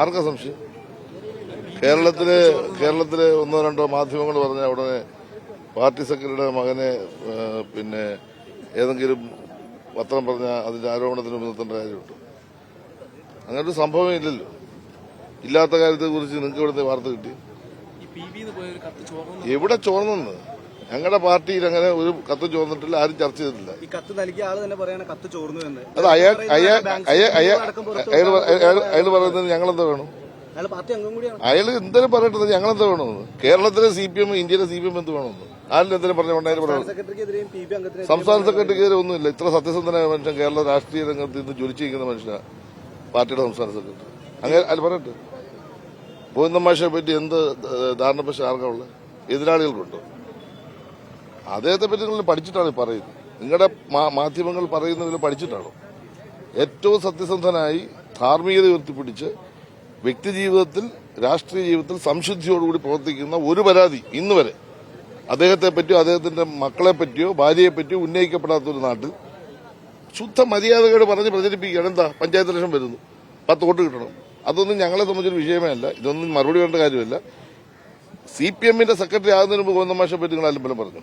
ആർക്കാ സംശയം? കേരളത്തിൽ കേരളത്തിലെ ഒന്നോ രണ്ടോ മാധ്യമങ്ങൾ പറഞ്ഞ ഉടനെ പാർട്ടി സെക്രട്ടറിയുടെ മകനെ പിന്നെ ഏതെങ്കിലും പത്രം പറഞ്ഞ അതിന്റെ ആരോപണത്തിന് നിർത്തേണ്ട കാര്യമുണ്ട്. അങ്ങനൊരു സംഭവം ഇല്ലല്ലോ. ഇല്ലാത്ത കാര്യത്തെ കുറിച്ച് നിങ്ങൾക്ക് ഇവിടുത്തെ വാർത്ത കിട്ടി. എവിടെ ചോർന്നെന്ന്? ഞങ്ങളുടെ പാർട്ടിയിൽ അങ്ങനെ ഒരു കത്ത് ചോർന്നിട്ടില്ല ആരും ചർച്ച ചെയ്തിട്ടില്ല. ഈ കത്ത് നൽകിയ ആൾ തന്നെ പറയണ കത്ത് ചോർന്നു എന്ന്. അത് അയാൾ അയാൾ അയാൾ പറയുന്നത് ഞങ്ങളെന്താ വേണം? അയാൾ പാർട്ടി പറയട്ടെ ഞങ്ങളെന്താ വേണമെന്ന്? കേരളത്തിലെ സി പി എം ഇന്ത്യയിലെ സി പി എം എന്ത് വേണമെന്ന്? ആരും എന്തെങ്കിലും പറഞ്ഞു ഉണ്ടായിരുന്നു സംസ്ഥാന സെക്രട്ടറിക്കെതിരെ ഒന്നുമില്ല. ഇത്ര സത്യസന്ധനായ മനുഷ്യൻ കേരള രാഷ്ട്രീയ രംഗത്ത് ഇന്ന് ജ്വലിച്ചിരിക്കുന്ന മനുഷ്യനാണ് പാർട്ടിയുടെ സംസ്ഥാന സെക്രട്ടറി. അങ്ങനെ അത് പറയട്ടെ. ഗോവിന്ദമാഷയെ പറ്റി എന്ത് ധാരണപക്ഷ ആർക്കാ ഉള്ളത്? എതിരാളികൾക്കുണ്ടോ? അദ്ദേഹത്തെ പറ്റി നിങ്ങൾ പഠിച്ചിട്ടാണ് പറയുന്നത്. നിങ്ങളുടെ മാധ്യമങ്ങൾ പറയുന്നതിൽ പഠിച്ചിട്ടാണോ? ഏറ്റവും സത്യസന്ധനായി ധാർമ്മികത ഉയർത്തിപ്പിടിച്ച് വ്യക്തിജീവിതത്തിൽ രാഷ്ട്രീയ ജീവിതത്തിൽ സംശുദ്ധിയോടുകൂടി പ്രവർത്തിക്കുന്ന ഒരു പരാതി ഇന്ന് വരെ അദ്ദേഹത്തെ പറ്റിയോ അദ്ദേഹത്തിന്റെ മക്കളെ പറ്റിയോ ഭാര്യയെ പറ്റിയോ ഉന്നയിക്കപ്പെടാത്ത ഒരു നാട്ടിൽ ശുദ്ധ മര്യാദകേട് പറഞ്ഞ് പ്രചരിപ്പിക്കുകയാണ്. എന്താ? പഞ്ചായത്ത് ലക്ഷം വരുന്നു. പത്ത് വോട്ട് കിട്ടണം. അതൊന്നും ഞങ്ങളെ സംബന്ധിച്ചൊരു വിഷയമേ അല്ല. ഇതൊന്നും മറുപടി വേണ്ട കാര്യമല്ല. സി പി എമ്മിന്റെ സെക്രട്ടറി ആകുന്നതിന് മുമ്പ് ഗോവിന്ദമാഷെ പറ്റി നിങ്ങൾ അലമ്പലം പറഞ്ഞു.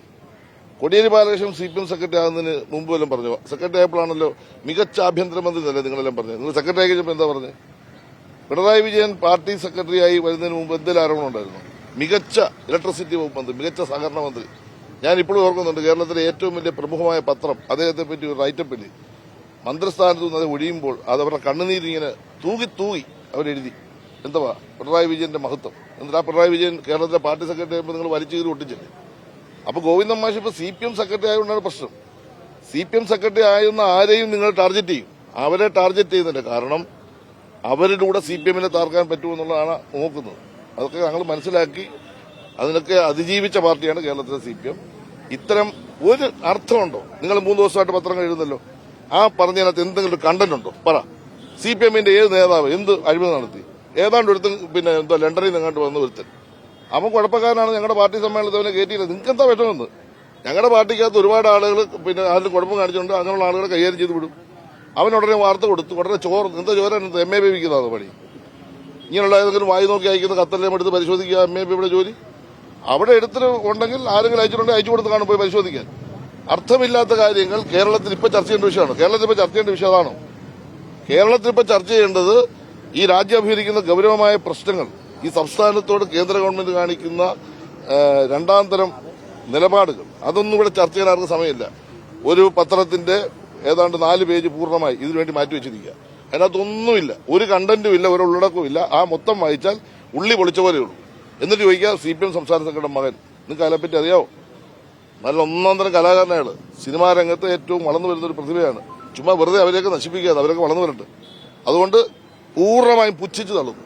Kodiyeri Balakrishnan C P M secretary ആകുന്നതിന് മുമ്പ് വല്ലതും പറഞ്ഞു? സെക്രട്ടറി ആയപ്പോഴാണല്ലോ മികച്ച ആഭ്യന്തരമന്ത്രി തന്നെ നിങ്ങളെല്ലാം പറഞ്ഞു? നിങ്ങൾ സെക്രട്ടറി കഴിഞ്ഞപ്പോൾ എന്താ പറഞ്ഞു? പിണറായി വിജയൻ പാർട്ടി സെക്രട്ടറിയായി വരുന്നതിന് മുമ്പ് എന്തെങ്കിലും ആരോപണം ഉണ്ടായിരുന്നു? മികച്ച ഇലക്ട്രിസിറ്റി വകുപ്പ് മന്ത്രി മികച്ച സഹകരണ മന്ത്രി. ഞാൻ ഇപ്പോഴും ഓർക്കുന്നുണ്ട് കേരളത്തിലെ ഏറ്റവും വലിയ പ്രമുഖമായ പത്രം അദ്ദേഹത്തെ പറ്റി ഒരു റൈറ്റപ്പ് എഴുതി മന്ത്രിസ്ഥാനത്ത് നിന്ന് അത് ഒഴിയുമ്പോൾ അത് അവരുടെ കണ്ണുനീരിങ്ങനെ തൂകി തൂകി അവരെഴുതി എന്തുവാ? പിണറായി വിജയന്റെ മഹത്വം. എന്നിട്ട് ആ പിണറായി വിജയൻ കേരളത്തിലെ പാർട്ടി സെക്രട്ടറി ആയപ്പോൾ നിങ്ങൾ വലിച്ചു കീറി ഒട്ടിച്ചില്ലേ? അപ്പൊ ഗോവിന്ദൻ മാഷ് ഇപ്പൊ സി പി എം സെക്രട്ടറി ആയതുകൊണ്ടാണ് പ്രശ്നം. സി പി എം സെക്രട്ടറി ആയിരുന്ന ആരെയും നിങ്ങൾ ടാർഗറ്റ് ചെയ്യും. അവരെ ടാർഗറ്റ് ചെയ്യുന്നുണ്ട് കാരണം അവരിലൂടെ സി പി എമ്മിനെ താർക്കാൻ പറ്റുമെന്നുള്ളതാണ് നോക്കുന്നത്. അതൊക്കെ ഞങ്ങൾ മനസ്സിലാക്കി അതിനൊക്കെ അതിജീവിച്ച പാർട്ടിയാണ് കേരളത്തിലെ സി പി എം. ഇത്തരം ഒരു അർത്ഥമുണ്ടോ? നിങ്ങൾ മൂന്ന് ദിവസമായിട്ട് പത്രങ്ങൾ എഴുതുന്നല്ലോ. ആ പറഞ്ഞതിനകത്ത് എന്തെങ്കിലും കണ്ടന്റ് ഉണ്ടോ? പറ. സി പി എമ്മിന്റെ ഏത് നേതാവ് എന്ത് അഴിമതി നടത്തി? ഏതാണ്ട് ഒരുത്തൻ പിന്നെ എന്തോ ലണ്ടനിൽ എങ്ങാണ്ട് വന്ന ഒരുത്തൻ. അവൻ കുഴപ്പക്കാരനാണ് ഞങ്ങളുടെ പാർട്ടി സമ്മേളനത്തിൽ അവനെ കയറ്റിയില്ല നിങ്ങൾക്ക് എന്താ വിഷമെന്ന് ഞങ്ങളുടെ പാർട്ടിക്കകത്ത് ഒരുപാട് ആളുകൾ പിന്നെ അതിൽ കുഴപ്പം കാണിച്ചുകൊണ്ട് അങ്ങനെയുള്ള ആളുകളെ കൈകാര്യം ചെയ്ത് വിടും. അവൻ ഉടനെ വാർത്ത കൊടുത്തു. ഉടനെ ചോറ് എന്താ ചോര എം എ ബേബിക്കുന്നതാണ് പണി. ഇങ്ങനെയുള്ള ഏതെങ്കിലും വായി നോക്കി അയക്കുന്ന കത്തെല്ലാം എടുത്ത് പരിശോധിക്കുക എം എ ബിയുടെ ജോലി. അവിടെ എടുത്തിട്ട് ഉണ്ടെങ്കിൽ ആരെങ്കിലും അയച്ചിട്ടുണ്ടെങ്കിൽ അയച്ചു കൊടുത്ത് കാണും പോയി പരിശോധിക്കാൻ. അർത്ഥമില്ലാത്ത കാര്യങ്ങൾ കേരളത്തിൽ ഇപ്പോൾ ചർച്ച ചെയ്യേണ്ട വിഷയമാണ്. കേരളത്തിൽ ഇപ്പോൾ ചർച്ച ചെയ്യേണ്ട വിഷയം അതാണോ? കേരളത്തിൽ ഇപ്പോൾ ചർച്ച ചെയ്യേണ്ടത് ഈ രാജ്യം അഭിഹരിക്കുന്ന ഗൗരവമായ പ്രശ്നങ്ങൾ. ഈ സംസ്ഥാനത്തോട് കേന്ദ്ര ഗവൺമെന്റ് കാണിക്കുന്ന രണ്ടാം തരം നിലപാടുകൾ. അതൊന്നും ഇവിടെ ചർച്ച ചെയ്യാൻ ആർക്കും സമയമില്ല. ഒരു പത്രത്തിന്റെ ഏതാണ്ട് നാല് പേജ് പൂർണമായി ഇതിനുവേണ്ടി മാറ്റിവെച്ചിരിക്കുക അതിനകത്തൊന്നുമില്ല. ഒരു കണ്ടന്റും ഇല്ല ഒരു ഉള്ളടക്കവും ഇല്ല. ആ മൊത്തം വായിച്ചാൽ ഉള്ളി പൊളിച്ച പോലെ പോലെയുള്ളൂ എന്നിട്ട് ചോദിക്കുക സി പി എം സംസ്ഥാന സെക്രട്ടറി മകൻ നിങ്ങൾക്ക് അതിനെപ്പറ്റി അറിയാവോ? നല്ല ഒന്നാം തരം കലാകാരനാണ്. സിനിമാ രംഗത്ത് ഏറ്റവും വളർന്നു വരുന്ന ഒരു പ്രതിഭയാണ്. ചുമ്മാ വെറുതെ അവരെയൊക്കെ നശിപ്പിക്കാതെ അവരൊക്കെ വളർന്നു വരട്ടെ അതുകൊണ്ട് പൂർണമായും പുച്ഛിച്ചു തള്ളുന്നു.